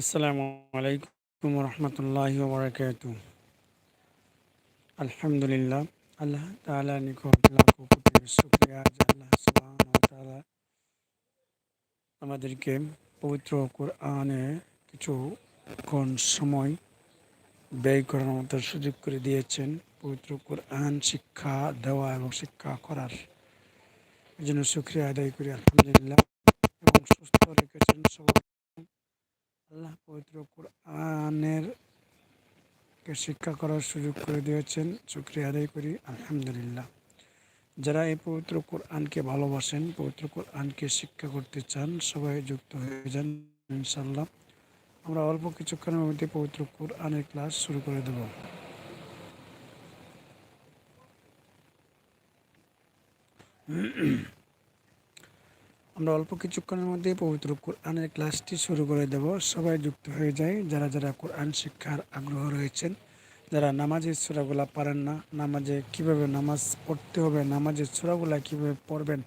আসসালামু আলাইকুম রহমতুল্লাহ বরকাত আলহামদুলিল্লাহ, আল্লাহ তালা শুক্রিয়া আল্লাহ আমাদেরকে পবিত্র কোরআনে কিছু ক্ষণ সময় ব্যয় করার মতো সুযোগ করে দিয়েছেন। পবিত্র কোরআন শিক্ষা দেওয়া এবং শিক্ষা করার জন্য শুক্রিয়া আদায় করি, আলহামদুলিল্লাহ। এবং সুস্থ রেখেছেন সবাই আল্লাহ পবিত্র কোরআনের কে শিক্ষা করার সুযোগ করে দিয়েছেন। শুক্রিয়া আদায় করি। আলহামদুলিল্লাহ। যারা এই পবিত্র কোরআনকে ভালোবাসেন, পবিত্র কোরআনকে শিক্ষা করতে চান, সবাই যুক্ত হয়ে যান ইনশাল্লাহ আমরা অল্প কিছুক্ষণের মধ্যে পবিত্র কোরআনের ক্লাস শুরু করে দেব। আমরা অল্প কিছুক্ষণের মধ্যে পবিত্র কোরআনের ক্লাসটি শুরু করে দেব। সবাই যুক্ত হয়ে যায় যারা যারা কোরআন শিক্ষার আগ্রহ রয়েছেন, যারা নামাজের সুরাগুলা পারেন না, নামাজে কীভাবে নামাজ পড়তে হবে, নামাজের সুরাগুলা কীভাবে পড়বেন,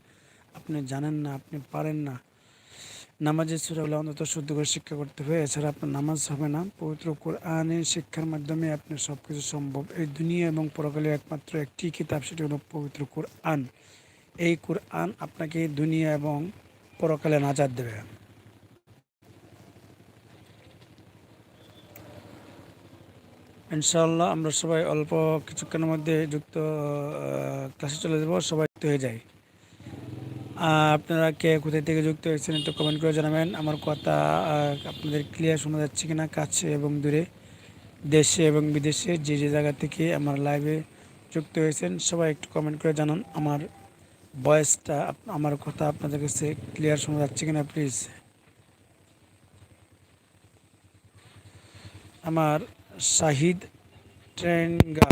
আপনি জানেন না, আপনি পারেন না। নামাজের সুরাগুলো অন্তত শুদ্ধ করে শিক্ষা করতে হবে। এছাড়া আপনার নামাজ হবে না। পবিত্র কোরআনের শিক্ষার মাধ্যমে আপনি সব কিছু সম্ভব। এই দুনিয়া এবং পরকালে একমাত্র একটি কিতাব, সেটি হলো পবিত্র কোরআন। এই কোরআন আপনাকে দুনিয়া এবং পরকালে নাজাদ দেবে। ইনশাল্লাহ আমরা সবাই অল্প কিছুক্ষণের মধ্যে যুক্ত ক্লাসে চলে যাব, সবাই যুক্ত হয়ে যায়। আপনারা কে কোথায় থেকে যুক্ত হয়েছেন একটু কমেন্ট করে জানাবেন। আমার কথা আপনাদের ক্লিয়ার শোনা যাচ্ছে কিনা কাছে এবং দূরে। দেশে এবং বিদেশে যে যে জায়গা থেকে আমার লাইভে যুক্ত হয়েছেন, সবাই একটু কমেন্ট করে জানান। আমার ভয়েসটা আমার কথা আপনাদের কাছে ক্লিয়ার শোনা যাচ্ছে কিনা প্লিজ আমার শাহিদ ট্রেনগা।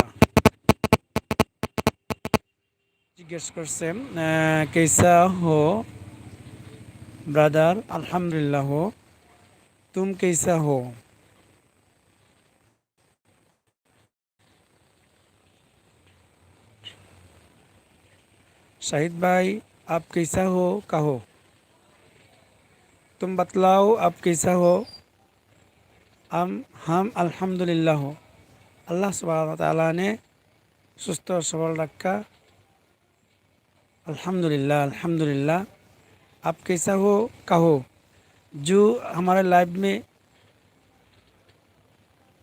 জিজ্ঞেস করছে কেসা হো? ব্রাদার, আলহামদুলিল্লাহ হো। তুম কেসা হো? शाहिद भाई, आप कैसा हो? कहो। तुम बतलाओ, आप कैसा हो? हम हम अल्हम्दुलिल्लाह हो। अल्लाह सुबहान ताला ने सुस्त और सबल रखा। अल्हम्दुलिल्लाह अल्हम्दुलिल्लाह। आप कैसा हो? कहो। जो हमारे लाइफ में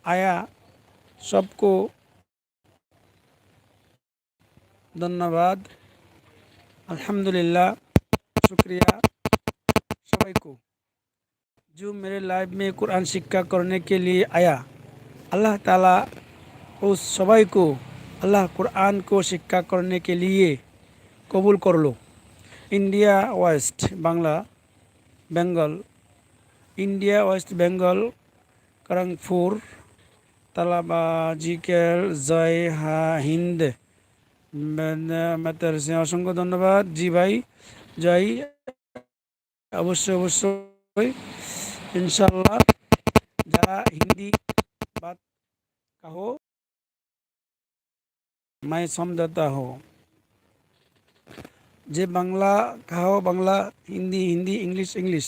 आया, सबको धन्यवाद। अल्हम्दुलिल्लाह शुक्रिया सबाई को जो मेरे लाइफ में कुरान शिक्षा करने के लिए आया अल्लाह ताला उस सबाई को अल्लाह कुरान को शिक्षा करने के लिए कबूल कर लो India west Bangla Bengal India west Bengal Karangpur तलाबा जी के जय हा हिंद হিন্দ অসংখ্য ধন্যবাদ জি ভাই জয় অবশ্যই অবশ্যই ইনশাল্লাহ যারা হিন্দি বাদ কাহো मैं समझाता हूँ जे बांग्ला कहो बांग्ला हिंदी हिंदी इंग्लिश इंग्लिश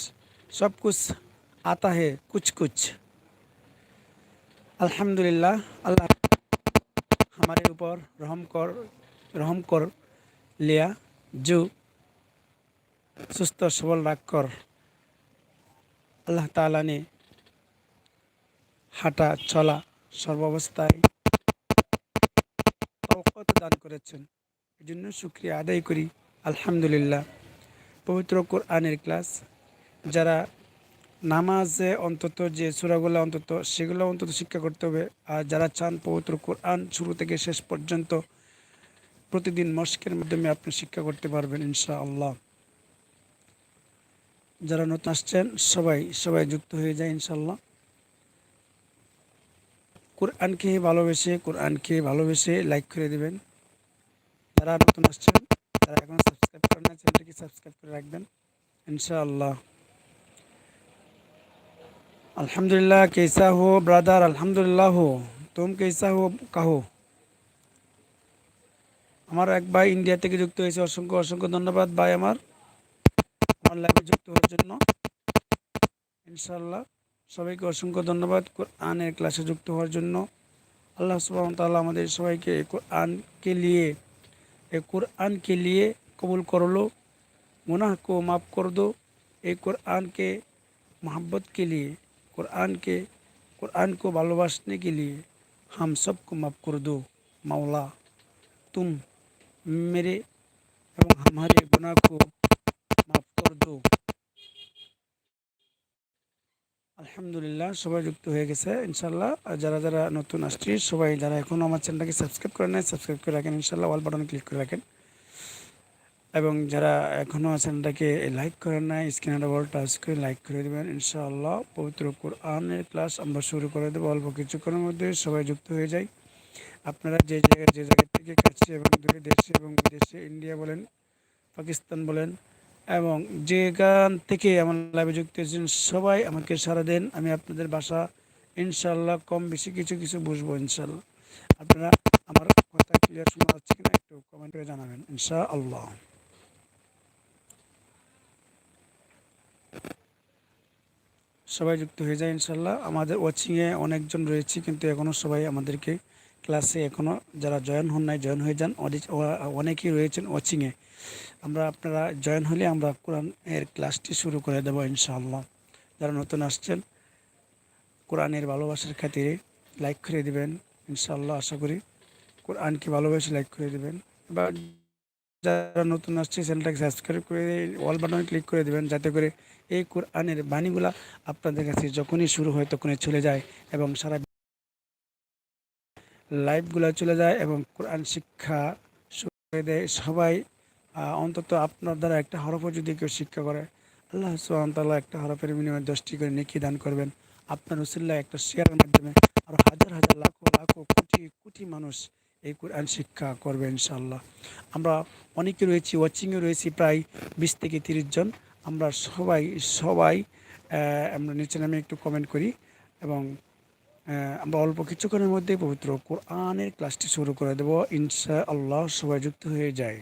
सब कुछ आता है कुछ कुछ अल्हम्दुलिल्लाह अल्लाह हमारे ऊपर रहम कर রহম কর, লিয়া, জু, সুস্থ, সবল, রাগ কর। আল্লাহ তালা নে হাঁটা, চলা সর্বাবস্থায় অবকত দান করেছেন। জন্য শুক্রিয়া আদায় করি। আলহামদুলিল্লাহ। পবিত্র কোরআনের ক্লাস। যারা নামাজে অন্তত যে সুরাগুলো অন্তত, সেগুলো অন্তত শিক্ষা করতে হবে। আর যারা চান পবিত্র কোরআন শুরু থেকে শেষ পর্যন্ত প্রতিদিন মস্কের মাধ্যমে আপনি শিক্ষা করতে পারবেন ইনশা আল্লাহ যারা নতুন আসছেন, সবাই সবাই যুক্ত হয়ে যায় ইনশাল্লাহ কোরআনকে ভালোবেসে কোরআনকে ভালোবেসে লাইক করে দেবেন। যারা নতুন আসছেন তারা এখন সাবস্ক্রাইব করেন না চ্যানেলটিকে সাবস্ক্রাইব করে রাখবেন, ইনশাআল্লাহ। আলহামদুলিল্লাহ, কেসা হো, ব্রাদার? আলহামদুলিল্লাহ হো। তুম কেসা হো, কাহো? আমার এক ভাই ইন্ডিয়া থেকে যুক্ত হয়েছে অসংখ্য অসংখ্য ধন্যবাদ ভাই আমার আমার লাইভে যুক্ত হওয়ার জন্য ইনশাল্লাহ সবাইকে অসংখ্য ধন্যবাদ কোরআনের ক্লাসে যুক্ত হওয়ার জন্য আল্লাহ সুবহান তাআলা আমাদের সবাইকে এই কোরআনকে लिए ए कुरान के लिए कबूल कर लो गुनाह को माफ़ कर दो ए कुरान के मोहब्बत के लिए कुरान के कुरान को भालोबासने के लिए हम सबको माफ़ कर दो मौला तुम मेरे एवं हमारे गुनाह को माफ़ कर दो আলহামদুলিল্লাহ সবাই যুক্ত হয়ে গেছে ইনশাল্লাহ আর যারা যারা নতুন আসছি সবাই যারা এখনও আমার চ্যানেলটাকে সাবস্ক্রাইব করে নেয় সাবস্ক্রাইব করে রাখেন ইনশাল্লাহ অল বাটনে ক্লিক করে রাখেন এবং যারা এখনও চ্যানেলটাকে লাইক করেন না স্ক্রিনে বল টাচ করে লাইক করে দেবেন ইনশাআল্লাহ পবিত্র কোরআনের ক্লাস আমরা শুরু করে দেবো অল্প কিছুক্ষণের মধ্যে সবাই যুক্ত হয়ে যায় আপনারা যে জায়গায় যে জায়গা থেকে কাছে এবং দূরে দেশে এবং বিদেশে ইন্ডিয়া বলেন, পাকিস্তান বলেন, এবং যেখান থেকে আমার লাইভে যুক্ত হয়েছেন সবাই আমাকে সারা দেন। আমি আপনাদের বাসা ইনশাল্লাহ কম বেশি কিছু কিছু বুঝব ইনশাল্লাহ আপনারা আমার কথা ক্লিয়ার শোনা যাচ্ছে কিনা একটু কমেন্ট করে জানাবেন ইনশা আল্লাহ সবাই যুক্ত হয়ে যায় ইনশাল্লাহ আমাদের ওয়াচিংয়ে অনেকজন রয়েছে, কিন্তু এখনও সবাই আমাদেরকে ক্লাসে এখনও যারা জয়েন হন নাই জয়েন হয়ে যান। অনেকেই রয়েছেন ওয়াচিংয়ে আমরা আপনারা জয়েন হলে আমরা কোরআন এর ক্লাসটি শুরু করে দেবো ইনশাআল্লাহ। যারা নতুন আসছেন, কোরআনের ভালোবাসার খাতিরে লাইক করে দিবেন ইনশাআল্লাহ, আশা করি কোরআনকে ভালোবেসে লাইক করে দেবেন। বা যারা নতুন আসছে চ্যানেলটাকে সাবস্ক্রাইব করে অল বাটনে ক্লিক করে দেবেন, যাতে করে এই কোরআনের বাণীগুলা আপনাদের কাছে যখনই শুরু হয় তখনই চলে যায় এবং সারা লাইভগুলো চলে যায় এবং কোরআন শিক্ষা শুরু করে দেয়। সবাই অন্তত আপনার দ্বারা একটা হরফও যদি কেউ শিক্ষা করে, আল্লাহ সুহামতাল্লাহ একটা হরফের বিনিময়ে দশটি করে নেকি দান করবেন। আপনার রসিল্লা একটা শেয়ারের মাধ্যমে আরও হাজার হাজার, লাখো লাখো, কোটি কোটি মানুষ এই কোরআন শিক্ষা করবে ইনশাল্লাহ আমরা অনেকে রয়েছি ওয়াচিংয়ে রয়েছি প্রায় বিশ থেকে তিরিশ জন। আমরা সবাই সবাই আমরা নিচে নামে একটু কমেন্ট করি এবং আমরা অল্প কিছুক্ষণের মধ্যে পবিত্র কোরআনের ক্লাসটি শুরু করে দেব ইনশা আল্লাহ সবাই যুক্ত হয়ে যায়।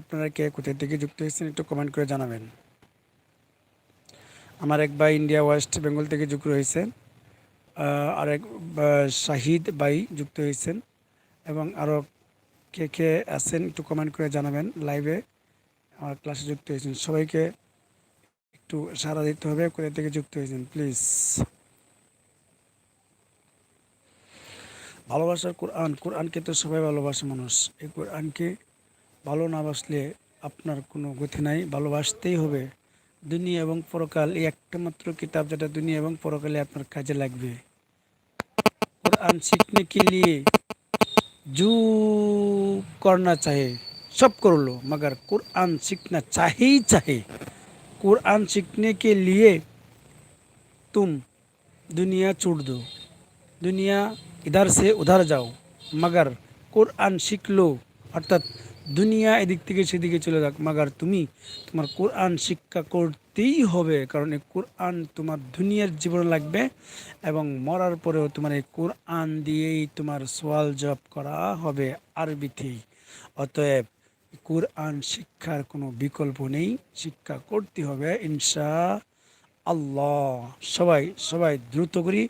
আপনারা কে কোথায় থেকে যুক্ত হয়েছেন একটু কমেন্ট করে জানাবেন। আমার এক ভাই ইন্ডিয়া ওয়েস্ট বেঙ্গল থেকে যুক্ত হয়েছেন আর এক শাহিদ ভাই যুক্ত হয়েছেন, এবং আরও কে কে আছেন একটু কমেন্ট করে জানাবেন লাইভে আমার ক্লাসে যুক্ত হয়েছেন। সবাইকে একটু সাড়া দিতে হবে, কোথা থেকে যুক্ত হয়েছেন? প্লিজ ভালোবাসার কোরআন, কোরআনকে তো সবাই ভালোবাসে মানুষ। এই কোরআনকে ভালো না বাসলে আপনার কোনো গতি নাই। ভালোবাসতেই হবে। দুনিয়া এবং পরকাল, এই একটা মাত্র কিতাব যেটা দুনিয়া এবং পরকালে আপনার কাজে লাগবে। কোরআন শিখনে কি নিয়ে जो करना चाहे सब कर लो मगर कुरान सीखना चाहे ही चाहे कुरान सीखने के लिए तुम दुनिया छोड़ दो दुनिया इधर से उधर जाओ मगर कुरान सीख लो अर्थात দুনিয়া এদিক থেকে সেদিকে চলে যাক মাগার তুমি তোমার কোরআন শিক্ষা করতেই হবে, কারণ এই কোরআন তোমার দুনিয়ার জীবনে লাগবে এবং মরার পরেও তোমার এই কোরআন দিয়েই তোমার সোয়াল জব করা হবে আরবিতেই। অতএব কোরআন শিক্ষার কোনো বিকল্প নেই, শিক্ষা করতে হবে ইনশা আল্লাহ সবাই সবাই দ্রুত করি,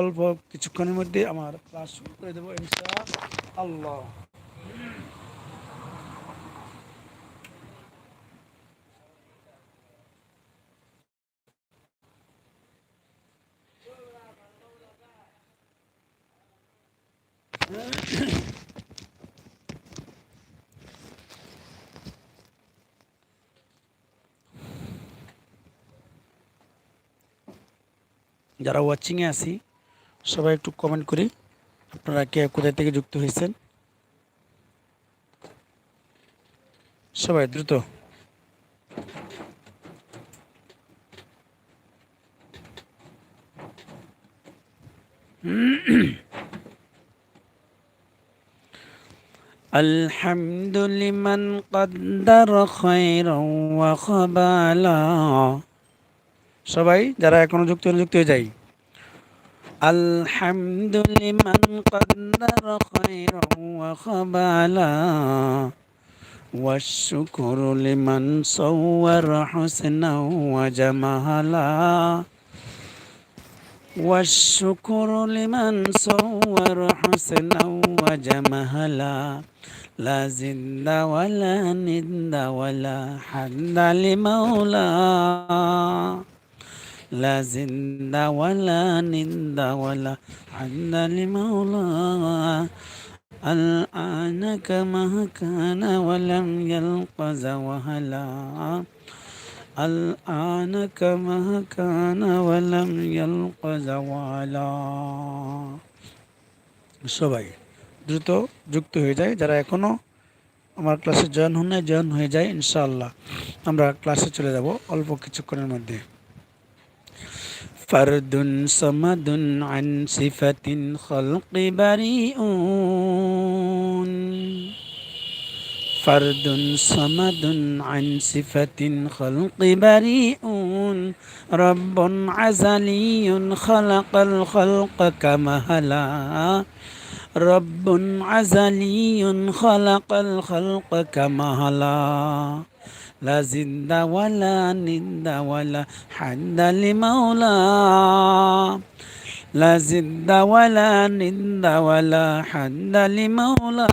অল্প কিছুক্ষণের মধ্যে আমার ক্লাস শুরু করে দেবো ইনশা আল্লাহ যারা ওয়াচিংয়ে আছি সবাই একটু কমেন্ট করি আপনারা কে কোথায় থেকে যুক্ত হয়েছেন সবাই দ্রুত الحمد لمن قدر خيرا وخبالا সবাই যারা এখনো যুক্ত যুক্ত হয়ে যায় الحمد لمن قدر خيرا وخبالا والشكر لمن صور حسنا وجمالا والشكر لمن صور حسنا وجمالا لا زند ولا ند ولا حد لمولاه لا زند ولا ند ولا حد لمولاه الآن كما كان ولم يلق زوهلا الآن كما كان ولم يلق زوالا সবাই দ্রুত যুক্ত হয়ে যায় যারা এখনও আমার ক্লাসে জয়েন হন নাই জয়েন হয়ে যায় ইনশাআল্লাহ আমরা ক্লাসে চলে যাব অল্প কিছুক্ষণের মধ্যে فرد صمد عن صفة الخلق بريء فرد صمد عن صفة الخلق بريء رب عزلي خلق الخلق كمهلا رب عزلي خلق الخلق كمهلا لا زند ولا ند ولا حد لمولى لا زند ولا ند ولا حد لمولى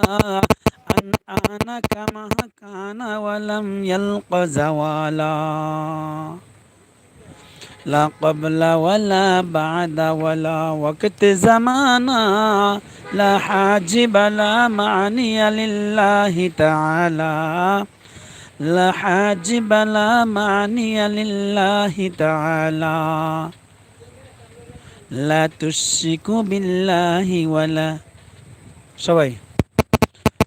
أن أنا كما كان ولم يلق زوالا. لا قبل ولا بعد ولا وقت زمانا. لا حاجب لا معني لله تعالى لا حاجب لا معني لله تعالى لا تشرك بالله ولا সবাই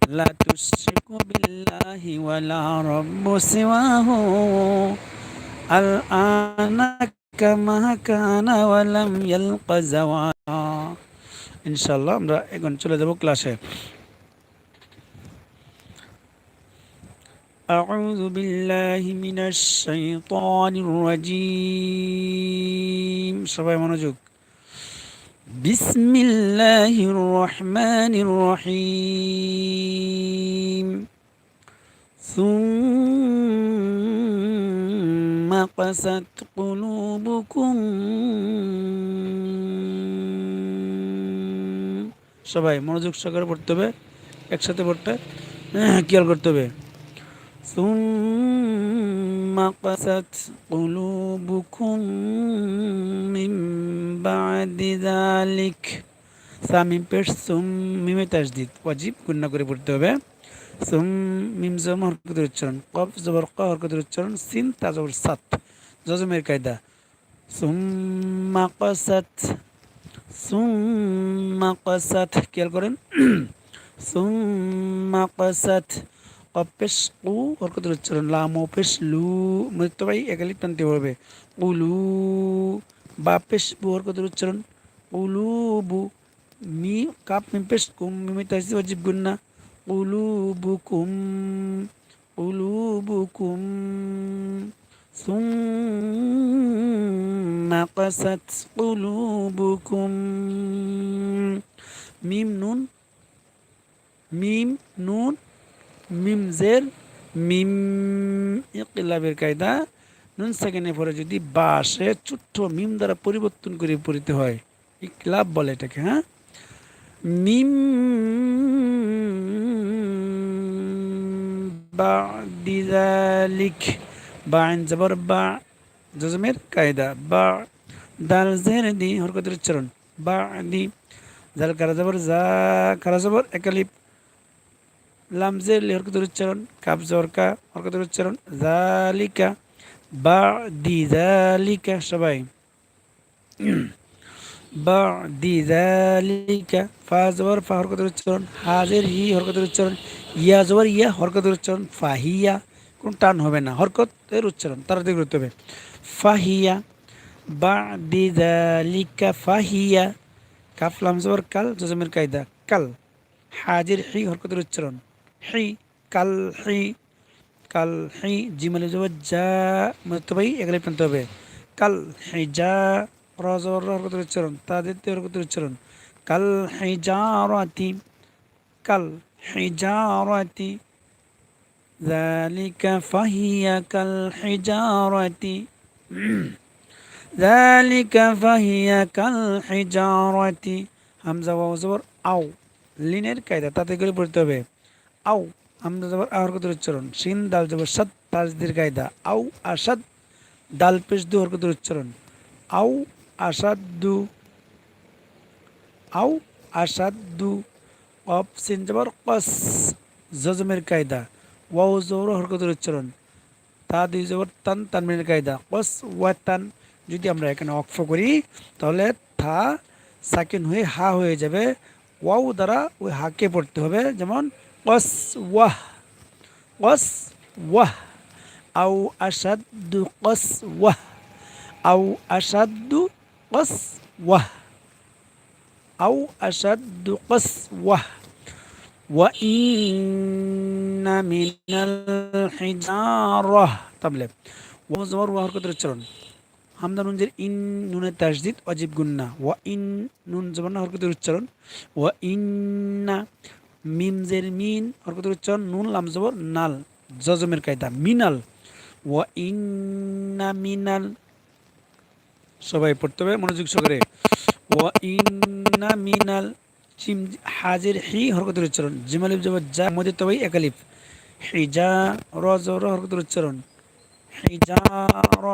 لا تشرك بالله ولا رب سواه الآن كما كان ولم يلق زوالا ইনশাল্লাহ আমরা এখন চলে যাব ক্লাসে أعوذ بالله من الشيطان الرجيم সবাই মনোযোগ بسم الله الرحمن الرحيم ثم قست قلوبكم সবাই মনোযোগ সহকারে পড়তে হবে একসাথে পড়তে খেয়াল করতে হবে ثم قست قلوبكم من بعد ذلك সামিম পেশ সুম মিমে তাজদিদ ওয়াজিব গুন্না করে পড়তে হবে সুম মিম জম হরকতের উচ্চারণ কফ জবর ক হরকতের উচ্চারণ সিন তা জবর সাত জজমের কায়দা সুম্মা কাসাত সুম্মা কাসাত খেয়াল করেন সুম্মা কাসাত অপেশ উ হরকতের উচ্চারণ লাম অপেশ লু মৃত্যু ভাই একালি টানতে হবে উলু বা পেশ বু হরকতের উচ্চারণ উলু বু মি কাপ মি পেশ কুম মিমি তাইসি অজিব গুন্না উলু বু কুম উলু বু কুম ثم قست قلوبكم মিম নুন মিম নুন মিম জের মিম ইকলাবের কায়দা নুন সেকেন্ডে পরে যদি বা আসে, ছোট্ট মিম দ্বারা পরিবর্তন করে পড়িতে হয়। ইকলাব বলে এটাকে হ্যাঁ? মিম বা দিজালিক বা আইন জবর বা জজমের কায়দা, বা দাল জের দি হরকতের উচ্চারণ বা দি জাল কারা জবর যা কারা জবর, একালিপ। লামজের হরকতের উচ্চারণ কাপ জরকা হরকতের উচ্চারণ জালিকা বা দি জালিকা সবাই। বা দি জালিকা ফা জবর ফা হরকতের উচ্চারণ, হাজের হি হরকতের উচ্চারণ, ইয়া জবর ইয়া হরকতের উচ্চারণ ফাহিয়া কোন টান হবে না, হরকতের উচ্চারণ, তাড়াতাড়ি করতে হবে। ফাহিয়া বা দি জালিকা ফাহিয়া কাফ, লাম জবর কাল, জজমের কায়দা, কাল, হাজির হি হরকতের উচ্চারণ। হি কাল হি কাল হি জিমালে যাব যা মতো ভাই এগুলো টানতে হবে কাল হি যা রজবর হরকতের উচ্চারণ তাদের হরকতের উচ্চারণ কাল হিজারাতি কাল হিজারাতি ذلك فهي كالحجارة ذلك فهي كالحجارة হামজা ওয়াও জবর আও লিনের কায়দা তাতে করে পড়তে হবে আও হামজা জবর আহর কত উচ্চারণ? শিন, দাল জবর সাত তাজদির কায়দা আউ আসাদ, দাল পেশ দু হরকতের উচ্চারণ? আও, আসাদু আও, আসাদু অফ, সিন জবর কস, জজমের কায়দা। ওয়াও জবর হরকতের উচ্চারণ? তা দুই জবর তান, তানমিনের কায়দা। কস ওয়াতান যদি আমরা এখানে অক্ষ করি, তাহলে থা সাকিন হয়ে হা হয়ে যাবে। ওয়াও দ্বারা ওই হাকে পড়তে হবে, যেমন কস ওয়াহ কস ওয়াহ আউ আসাদু কস ওয়াহ আউ আসাদু কস ওয়াহ আউ আসাদু কস ওয়াহ وإن من الحجارة তাবলে ওয়া জবর ওয়া হরকতের উচ্চারণ হামদা নুনজের ইন নুনের তাসদিদ অজিব গুন্না ওয়া ইন নুন জবর না হরকতের উচ্চারণ ওয়া ইন্না মিমজের মিন, হরকতের উচ্চারণ, নুন, লাম, জবর, নাল, জজমের কায়দা, মিনাল। ওয়া ইন্না মিনাল। সবাই পড়তে হবে, মনোযোগ সহকারে। ওয়া ইন্না মিনাল। চিম, হাজির, হি, হরকতের উচ্চারণ। জিমালিফ জবর যা মধ্যে তবাই একালিফ হিজা র জবর হরকতের উচ্চারণ। হিজা র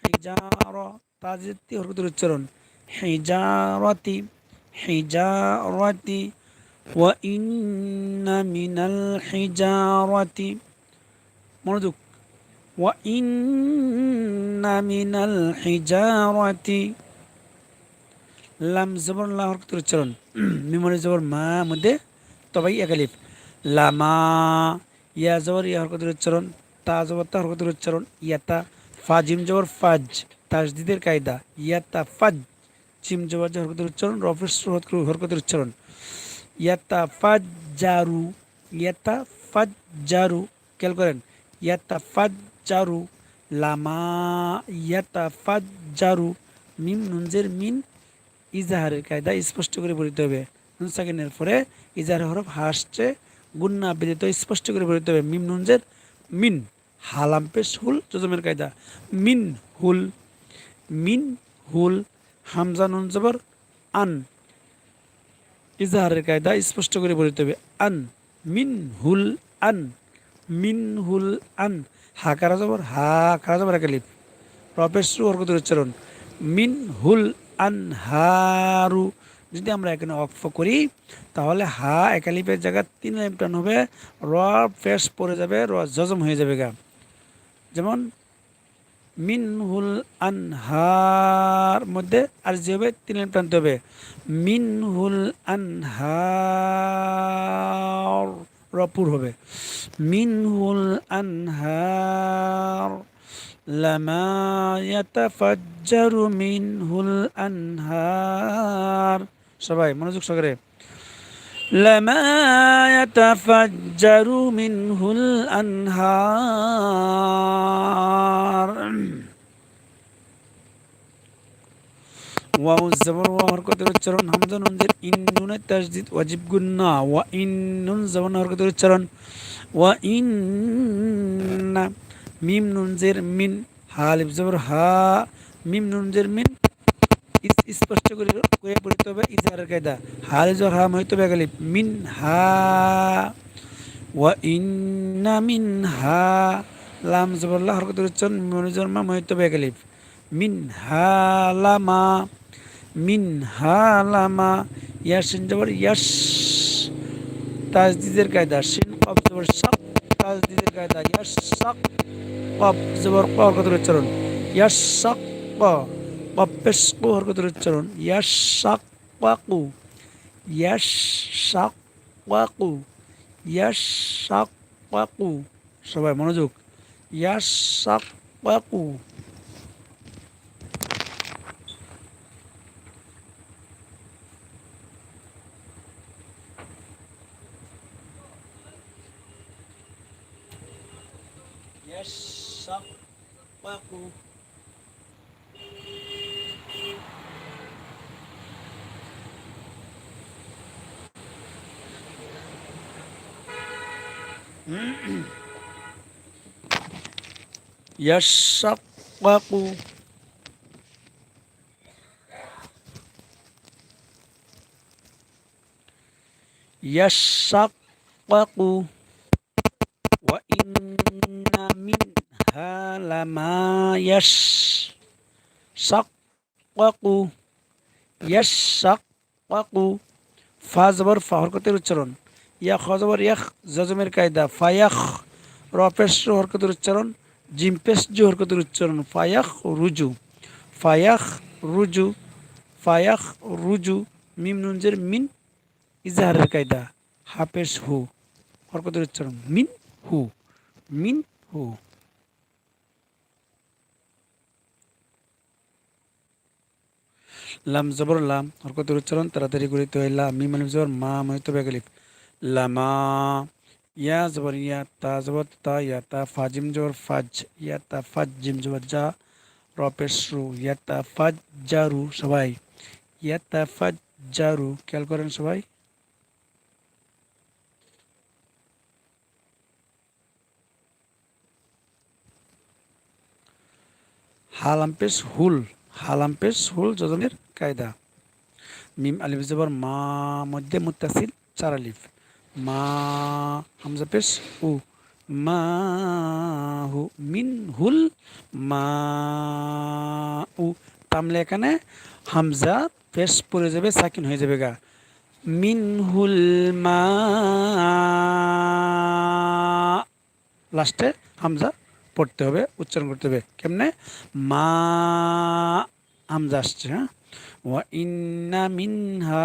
হিজার তাজিতি হরকতের উচ্চারণ। হিজারতি হিজারতি। মনোযোগ ওয়া ইন্না মিনাল হিজারতি লাম জবর লা হরকতের উচ্চারণ? মিমনে জবর মা লামা, ইয়া ইয়া ইয়াতা ফাজ। কায়দা, ইয়াতা, ফাজ। চিম জবর হরকতের উচ্চারণ? রফেস হরকতের উচ্চারণ? ইয়াতা ফাজ জারু ইয়াতা ফাজ জারু খেয়াল করেন ইয়াতা ফাজ জারু লামা ইয়াতা ফাজ জারু মিম নুনজের মিন ইজাহারের কায়দা স্পষ্ট করে বলিতে হবে নুন সেকেন্ডের পরে ইজাহার হরফ হাসছে গুন্না বেদিত স্পষ্ট করে বলিতে হবে মিম নুনজের মিন হালাম পেশ হুল জজমের কায়দা মিন হুল মিন হুল হামজা নুন জবর আন ইজাহারের কায়দা স্পষ্ট করে বলিতে হবে। আন, মিন হুল আন, মিন হুল আন। হা কারা জবর? হা কারা জবর? একালিপ রপেশু হরকতের উচ্চারণ। মিন হুল আন হারু। যদি আমরা এখানে অক্ষ করি, তাহলে হা একালিপের জায়গায় তিন লাইন টান হবে। র ফেস পড়ে যাবে, র জজম হয়ে যাবে গা। যেমন মিনহুল আনহার মধ্যে আর যে হবে তিন টানতে হবে। মিনহুল আনহার রপুর হবে। মিনহুল আনহার ইয়াতাফাজ্জারু মিনহুল আনহার। সবাই মনোযোগ সহকারে। لما يتفجر منه الأنهار ওয়াউ জবর ওয়া হরকতের উচ্চারণ হামজা নুনজের ইন নুনের তাসদিদ ওয়াজিব গুন্না ওয়া ইন নুন জবর হরকতের উচ্চারণ ওয়া ইন মিম নুনজের মিন হালিফ জবর হা মিম নুনজের মিন স্পষ্ট করে করে পড়তে হবে, ইজহারের কায়দা। হাল জর হা হইতে হবে গালিব মিন হা ওয়া ইন্না মিন হা। লাম জবরল্লাহ হরকত উচ্চারণ মনোজর মা হইতে হবে গালিব মিন হা লামা মিন হা লামা ইয়াসিন জবর ইয়াস তাজদিদের কায়দা। শিন কব জবর সাক তাজদিদের কায়দা। ইয়াস সাক কব জবর ক হরকত উচ্চারণ। ইয়াস সাক ক। কপেসকু হরকতের উচ্চারণ। ইয়াশাক্কাকু ইয়াশাক্কাকু ইয়াশাক্কাকু। সবাই মনোযোগ। ইয়াশাক্কাকু ইয়াশাক্কাকু। ইয়াশাক্কাকু ওয়া ইন্না মিনহা লামা ইয়াশাক্কাকু ইয়াশাক্কাকু ফা জবর হরকতের উচ্চারণ। ইয়া খ জবর ইয়াখ জজমের কায়দা। ফায়াখ রপেশ হরকতের উচ্চারণ। জিমপেশ জু হরকতের উচ্চারণ? ফায়াখ, রুজু। ফায়াখ রুজু। ফায়াখ, রুজু। মিম নুনজের মিন ইজাহারের কায়দা। হাফেশ হু। হরকতের উচ্চারণ? মিন হু। মিন হু। লাম জবর লাম। হরকতের উচ্চারণ? তাড়াতাড়ি করিতে হয় লাম মিম জবর মা মহিত বেগালিফ লামা। ইয়া জবর ইয়া তা জবর তা ইয়া তা ফাজিম জবর ফাজ ইয়া তা ফাজ জিম জবর যা রপেশ রু ইয়া তা ফাজ জারু সবাই ইয়া তা ফাজ জারু খেয়াল করেন সবাই হালাম পেশ হুল হালাম পেশ হুল যজনের কায়দা মিম আলিফ জবর মা মধ্যে মুত্তাসিল চার আলিফ মা হামজা পেশ, উ, মা হু, মিন হুল, মা উ তামলে এখানে হামজা পেশ পড়ে যাবে, সাকিন হয়ে যাবে গা। মিন হুল মা লাস্টে হামজা পড়তে হবে, উচ্চারণ করতে হবে। কেমনে? মা হামজা আসছে হ্যাঁ? ওয়া ইন্না মিনহা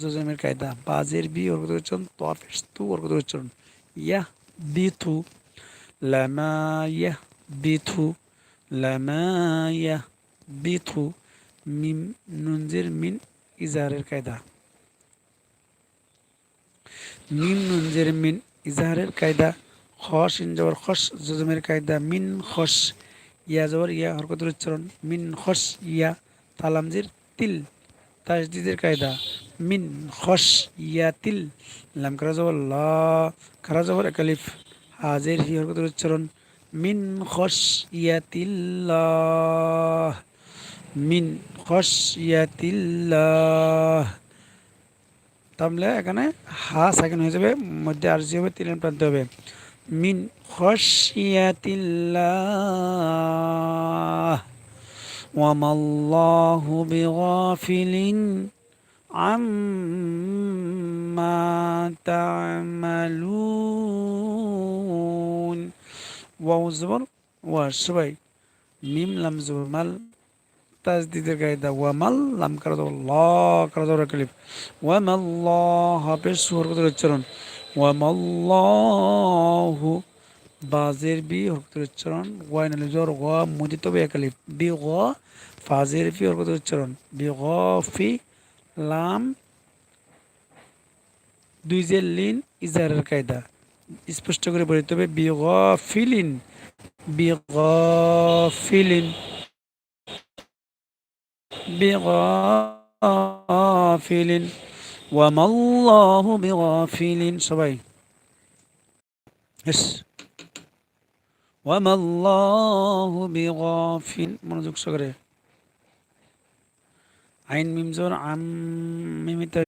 জজমের কায়দা। বাজের বি অর্গত উচ্চারণ তফেস তু অর্গত উচ্চারণ ইয়া বি থু লামা ইয়া বি থু লামা ইয়া বি থু মিম নুনজের মিন ইজাহারের কায়দা। মিম নুনজের মিন ইজাহারের কায়দা খস ইন জবর খস জজমের কায়দা, মিন খস ইয়া জবর ইয়া হরকতের উচ্চারণ মিন খস ইয়া, তালামজির তিল, তাজদিদের কায়দা। মিন খস ইয়াতিল লাম খারাজবর ল খারাজবর একালিফ হাজের হি হরকতের উচ্চারণ মিন খস ইয়াতিল্লাহ মিন খস ইয়াতিল্লাহ তাহলে এখানে হা সাকিন হয়ে যাবে, মধ্যে আর জি হবে তিলেন প্রান্ত হবে। মিন খসিয়াতিল্লাহ। ওয়ামাল্লাহু বিগাফিলিন। عما تعملون واو زبر وشبي মিম লাম জবর মাল তাজদিদের কায়দা ওয়ামাল লাম করা দাও ল করা দাও ক্লিপ ওয়ামাল্লাহ হাফেজ সুর কত উচ্চারণ ওয়ামাল্লাহু বাজের বি হরকতের উচ্চারণ ওয়াইন আলিফ জবর গ মুদিত বে একালিফ বি গ ফাজের ফি হরকতের উচ্চারণ বি গ ফি লাম, দুই যে লিন ইজারের কায়দা। স্পষ্ট করে বলিতে ফিলিন বি গ ফিলিন বি গ ফিলিন ওয়ামাল্লাহু বিগাফিলিন। সবাই। এস ওয়ামাল্লাহু বিগাফিল। মনোযোগ সহকারে। আইন মিমজোর আম মিমিতা